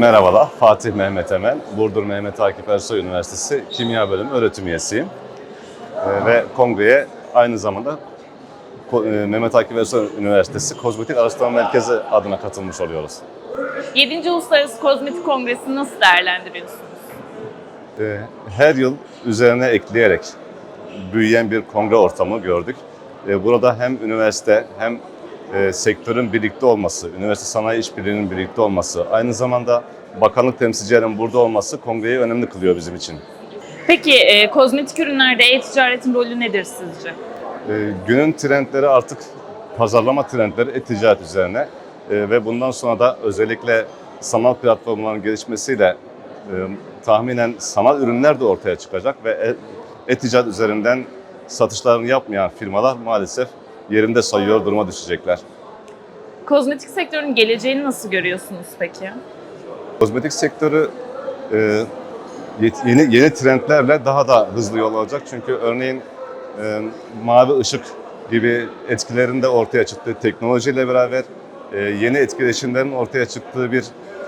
Merhabalar, Fatih Mehmet Emel, Burdur Mehmet Akif Ersoy Üniversitesi Kimya Bölümü öğretim üyesiyim. Ee, ve kongreye aynı zamanda e, Mehmet Akif Ersoy Üniversitesi Kozmetik Araştırma Merkezi adına katılmış oluyoruz. 7. Uluslararası Kozmetik Kongresi'ni nasıl değerlendiriyorsunuz? Ee, her yıl üzerine ekleyerek büyüyen bir kongre ortamı gördük. Ee, burada hem üniversite hem e, sektörün birlikte olması, üniversite sanayi işbirliğinin birlikte olması, aynı zamanda bakanlık temsilcilerinin burada olması kongreyi önemli kılıyor bizim için. Peki e, kozmetik ürünlerde e-ticaretin rolü nedir sizce? Ee, günün trendleri artık pazarlama trendleri e-ticaret üzerine Ee, ve bundan sonra da özellikle sanal platformların gelişmesiyle e, tahminen sanal ürünler de ortaya çıkacak ve e- e-ticaret üzerinden satışlarını yapmayan firmalar maalesef yerinde sayıyor duruma düşecekler. Kozmetik sektörünün geleceğini nasıl görüyorsunuz peki? Kozmetik sektörü e, yeni yeni trendlerle daha da hızlı yol alacak. Çünkü örneğin e, mavi ışık gibi etkilerin de ortaya çıktığı teknolojiyle beraber e, yeni etkileşimlerin ortaya çıktığı bir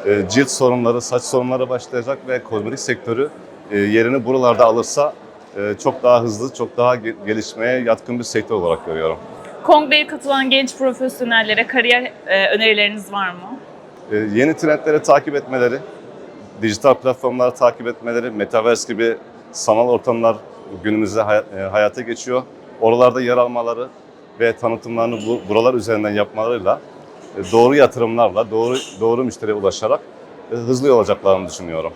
e, cilt sorunları, saç sorunları başlayacak ve kozmetik sektörü e, yerini buralarda alırsa e, çok daha hızlı, çok daha ge- gelişmeye yatkın bir sektör olarak görüyorum. Kongreye katılan genç profesyonellere kariyer e, önerileriniz var mı? E, yeni trendleri takip etmeleri, dijital platformları takip etmeleri, metaverse gibi sanal ortamlar günümüzde hay- e, hayata geçiyor. Oralarda yer almaları ve tanıtımlarını bu, buralar üzerinden yapmalarıyla e, doğru yatırımlarla, doğru doğru müşteriye ulaşarak e, hızlı yol alacaklarını düşünüyorum.